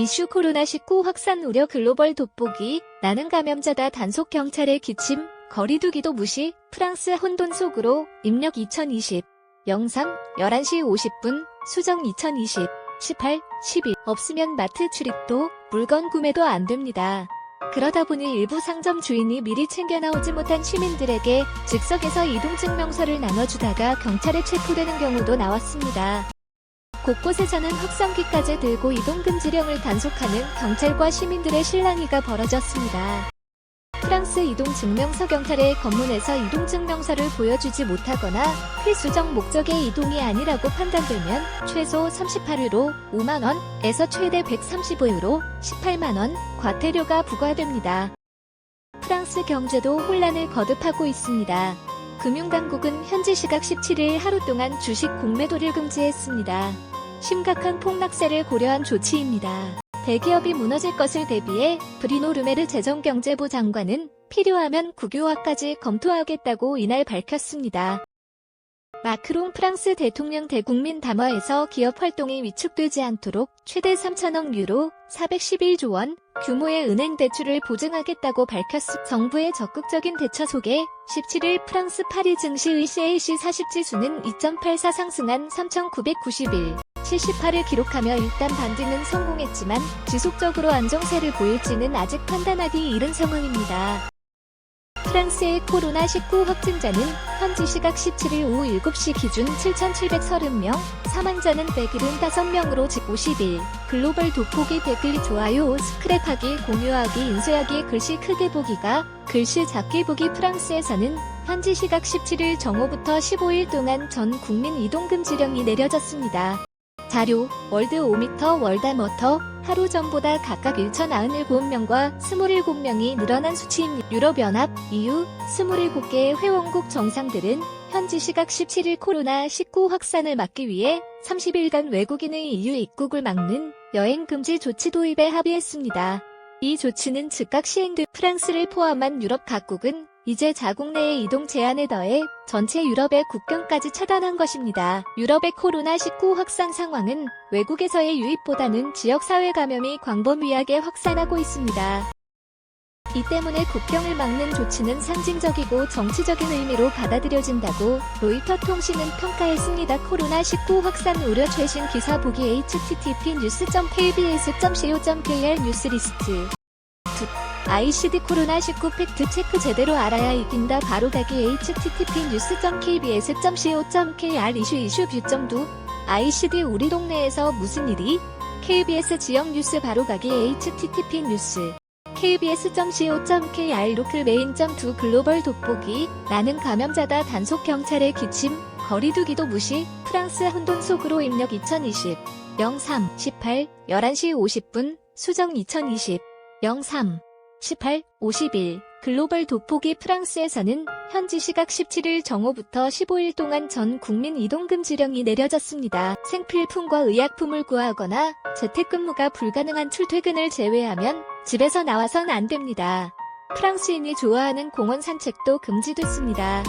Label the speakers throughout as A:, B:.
A: 이슈 코로나19 확산 우려 글로벌 돋보기 나는 감염자다 단속 경찰의 기침 거리두기도 무시 프랑스 혼돈 속으로 입력 2020 영상 11시 50분 수정 2020 18, 12 없으면 마트 출입도 물건 구매도 안 됩니다. 그러다 보니 일부 상점 주인이 미리 챙겨 나오지 못한 시민들에게 즉석에서 이동증명서를 나눠주다가 경찰에 체포되는 경우도 나왔습니다. 곳곳에서는 확성기까지 들고 이동금지령을 단속하는 경찰과 시민들의 실랑이가 벌어졌습니다. 프랑스 이동증명서 경찰의 검문에서 이동증명서를 보여주지 못하거나 필수적 목적의 이동이 아니라고 판단되면 최소 38유로 5만원에서 최대 135유로 18만원 과태료가 부과됩니다. 프랑스 경제도 혼란을 거듭하고 있습니다. 금융당국은 현지 시각 17일 하루 동안 주식 공매도를 금지했습니다. 심각한 폭락세를 고려한 조치입니다. 대기업이 무너질 것을 대비해 브리노 르메르 재정경제부 장관은 필요하면 국유화까지 검토하겠다고 이날 밝혔습니다. 마크롱 프랑스 대통령 대국민 담화에서 기업 활동이 위축되지 않도록 최대 3천억 유로 411조 원 규모의 은행 대출을 보증하겠다고 밝혔습니다. 정부의 적극적인 대처 속에 17일 프랑스 파리 증시의 CAC 40 지수는 2.84 상승한 3,991. 78을 기록하며 일단 반등은 성공했지만 지속적으로 안정세를 보일지는 아직 판단하기 이른 상황입니다. 프랑스의 코로나19 확진자는 현지 시각 17일 오후 7시 기준 7,730명, 사망자는 175명으로 직 50일. 글로벌 돋보기 댓글 좋아요, 스크랩하기, 공유하기, 인쇄하기, 글씨 크게 보기가, 글씨 작게 보기 프랑스에서는 현지 시각 17일 정오부터 15일 동안 전 국민 이동금지령이 내려졌습니다. 자료, 월드 5미터 월다머터, 하루 전보다 각각 1,097명과 27명이 늘어난 수치입니다. 유럽연합, EU, 27개의 회원국 정상들은 현지 시각 17일 코로나19 확산을 막기 위해 30일간 외국인의 EU 입국을 막는 여행 금지 조치 도입에 합의했습니다. 이 조치는 즉각 시행돼 프랑스를 포함한 유럽 각국은 이제 자국 내의 이동 제한에 더해 전체 유럽의 국경까지 차단한 것입니다. 유럽의 코로나19 확산 상황은 외국에서의 유입보다는 지역사회 감염이 광범위하게 확산하고 있습니다. 이 때문에 국경을 막는 조치는 상징적이고 정치적인 의미로 받아들여진다고 로이터 통신은 평가했습니다. 코로나19 확산 우려 최신 기사 보기 http news.kbs.co.kr 뉴스리스트 ICD 코로나19 팩트 체크 제대로 알아야 이긴다. 바로 가기 http news.kbs.co.kr 이슈 이슈 뷰점도 ICD 우리 동네에서 무슨 일이? KBS 지역 뉴스 바로 가기 http 뉴스. kbs.co.kr 로클 메인.2 글로벌 돋보기. 나는 감염자다. 단속 경찰의 기침. 거리두기도 무시. 프랑스 혼돈 속으로 입력 2020 03 18 11시 50분. 수정 2020 03 18, 51 글로벌 돋보기 프랑스에서는 현지 시각 17일 정오부터 15일 동안 전 국민 이동금지령이 내려졌습니다. 생필품과 의약품을 구하거나 재택근무가 불가능한 출퇴근을 제외하면 집에서 나와선 안 됩니다. 프랑스인이 좋아하는 공원 산책도 금지됐습니다.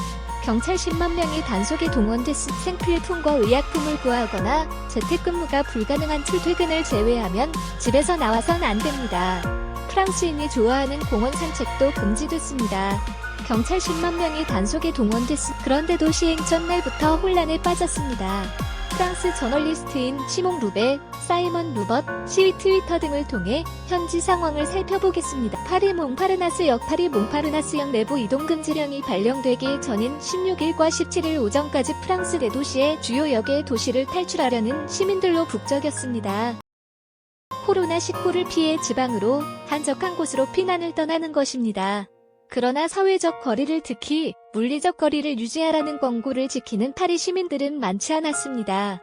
A: 경찰 10만 명이 단속에 동원됐 생필품과 의약품을 구하거나 재택근무가 불가능한 출퇴근을 제외하면 집에서 나와선 안 됩니다. 프랑스인이 좋아하는 공원 산책도 금지됐습니다. 경찰 10만 명이 단속에 동원됐 그런데도 시행 전날부터 혼란에 빠졌습니다. 프랑스 저널리스트인 시몽 루베, 사이먼 루벗, 시위 트위터 등을 통해 현지 상황을 살펴보겠습니다. 파리 몽파르나스역 파리 몽파르나스역 내부 이동금지령이 발령되기 전인 16일과 17일 오전까지 프랑스 대도시의 주요 역의 도시를 탈출하려는 시민들로 북적였습니다. 코로나19를 피해 지방으로 한적한 곳으로 피난을 떠나는 것입니다. 그러나 사회적 거리를 특히 물리적 거리를 유지하라는 권고를 지키는 파리 시민들은 많지 않았습니다.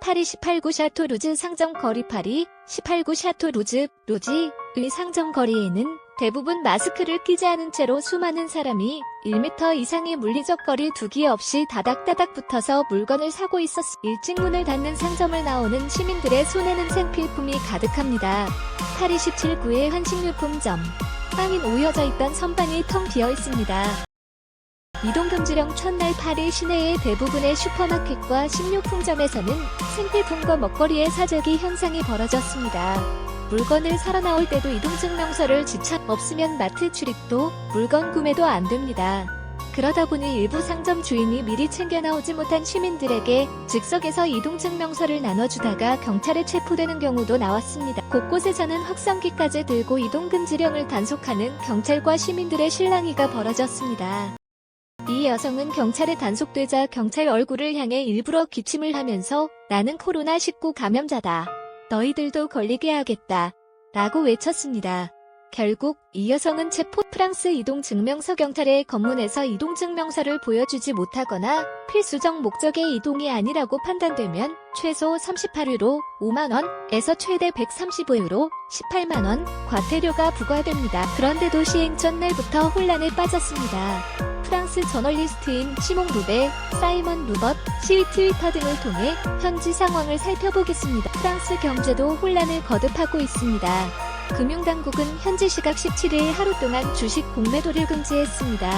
A: 파리 18구 샤토 루즈 상점 거리 파리 18구 샤토 루즈 루지의 상점 거리에는 대부분 마스크를 끼지 않은 채로 수많은 사람이 1m 이상의 물리적 거리 두기 없이 다닥다닥 붙어서 물건을 사고 있었. 일찍 문을 닫는 상점을 나오는 시민들의 손에는 생필품이 가득합니다. 파리 17구의 한식유품점. 빵인 오여져 있던 선반이 텅 비어 있습니다. 이동금지령 첫날 파리 시내의 대부분의 슈퍼마켓과 식료품점에서는 생필품과 먹거리의 사재기 현상이 벌어졌습니다. 물건을 사러 나올 때도 이동증명서를 지차 없으면 마트 출입도 물건 구매도 안 됩니다. 그러다 보니 일부 상점 주인이 미리 챙겨 나오지 못한 시민들에게 즉석에서 이동증명서를 나눠주다가 경찰에 체포되는 경우도 나왔습니다. 곳곳에서는 확성기까지 들고 이동금지령을 단속하는 경찰과 시민들의 실랑이가 벌어졌습니다. 이 여성은 경찰에 단속되자 경찰 얼굴을 향해 일부러 기침을 하면서 나는 코로나19 감염자다. 너희들도 걸리게 하겠다. 라고 외쳤습니다. 결국 이 여성은 체포 프랑스 이동증명서 경찰의 검문에서 이동증명서를 보여주지 못하거나 필수적 목적의 이동이 아니라고 판단되면 최소 38유로 5만원에서 최대 135유로 18만원 과태료가 부과됩니다. 그런데도 시행 전날부터 혼란에 빠졌습니다. 프랑스 저널리스트인 시몽 루베, 사이먼 루벗, 시 트위터 등을 통해 현지 상황을 살펴보겠습니다. 프랑스 경제도 혼란을 거듭하고 있습니다. 금융당국은 현지 시각 17일 하루 동안 주식 공매도를 금지했습니다.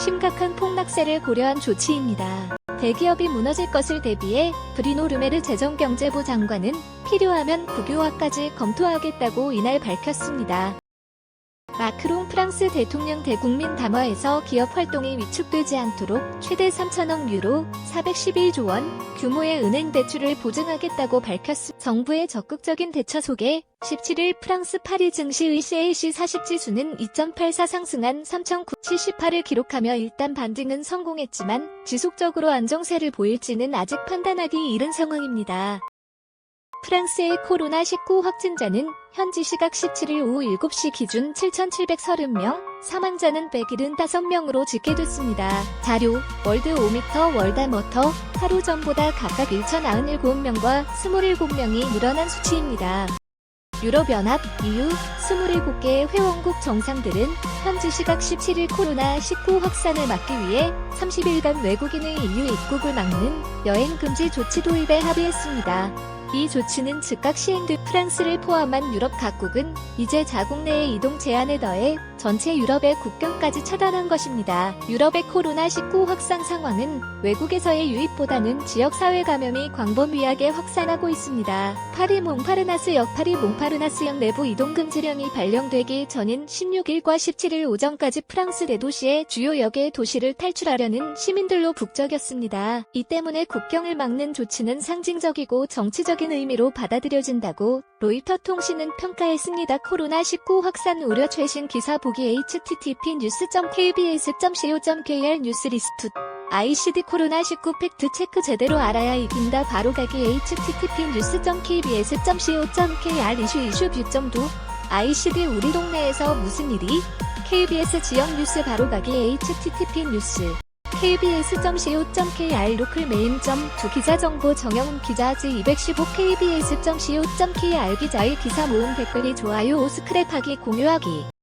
A: 심각한 폭락세를 고려한 조치입니다. 대기업이 무너질 것을 대비해 브리노 르메르 재정경제부 장관은 필요하면 국유화까지 검토하겠다고 이날 밝혔습니다. 마크롱 프랑스 대통령 대국민 담화에서 기업 활동이 위축되지 않도록 최대 3천억 유로 411조 원 규모의 은행 대출을 보증하겠다고 밝혔습니다. 정부의 적극적인 대처 속에 17일 프랑스 파리 증시의 CAC 40 지수는 2.84 상승한 3,978을 기록하며 일단 반등은 성공했지만 지속적으로 안정세를 보일지는 아직 판단하기 이른 상황입니다. 프랑스의 코로나19 확진자는 현지 시각 17일 오후 7시 기준 7,730명, 사망자는 175명으로 집계됐습니다. 자료, 월드 오미터 월다머터, 하루 전보다 각각 1,097명과 27명이 늘어난 수치입니다. 유럽연합, EU, 27개의 회원국 정상들은 현지 시각 17일 코로나19 확산을 막기 위해 30일간 외국인의 EU 입국을 막는 여행 금지 조치 도입에 합의했습니다. 이 조치는 즉각 시행돼 프랑스를 포함한 유럽 각국은 이제 자국 내의 이동 제한에 더해 전체 유럽의 국경까지 차단한 것입니다. 유럽의 코로나19 확산 상황은 외국에서의 유입보다는 지역사회 감염이 광범위하게 확산하고 있습니다. 파리 몽파르나스역 파리 몽파르나스역 내부 이동금지령이 발령되기 전인 16일과 17일 오전까지 프랑스 대도시의 주요 역의 도시를 탈출하려는 시민들로 북적였습니다. 이 때문에 국경을 막는 조치는 상징적이고 정치적인 의미로 받아들여진다고 로이터 통신은 평가했습니다. 코로나19 확산 우려 최신 기사 보기 http news.kbs.co.kr 뉴스리스트. ICD 코로나19 팩트 체크 제대로 알아야 이긴다. 바로 가기 http news.kbs.co.kr 이슈 이슈 뷰점도 ICD 우리 동네에서 무슨 일이? KBS 지역 뉴스 바로 가기 http 뉴스 kbs.co.kr 로클 메인.두 기자 정보 정영훈 기자 지 215 kbs.co.kr 기자의 기사 모음 댓글이 좋아요. 오 스크랩하기 공유하기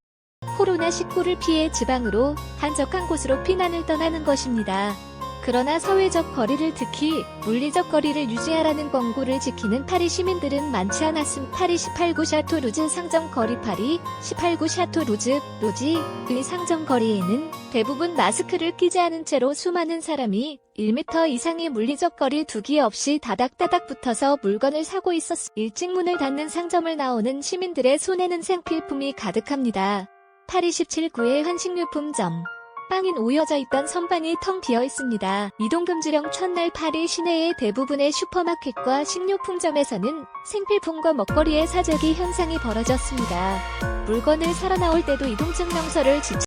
A: 코로나19를 피해 지방으로 한적한 곳으로 피난을 떠나는 것입니다. 그러나 사회적 거리를 특히 물리적 거리를 유지하라는 권고를 지키는 파리 시민들은 많지 않았음. 파리 18구 샤토 루즈 상점 거리 파리 18구 샤토 루즈 루지의 상점 거리에는 대부분 마스크를 끼지 않은 채로 수많은 사람이 1m 이상의 물리적 거리 두기 없이 다닥다닥 붙어서 물건을 사고 있었음. 일찍 문을 닫는 상점을 나오는 시민들의 손에는 생필품이 가득합니다. 파리 17구의 한식료품점. 빵인 오여져 있던 선반이 텅 비어 있습니다. 이동금지령 첫날 파리 시내의 대부분의 슈퍼마켓과 식료품점에서는 생필품과 먹거리의 사재기 현상이 벌어졌습니다. 물건을 사러 나올 때도 이동증명서를 지쳐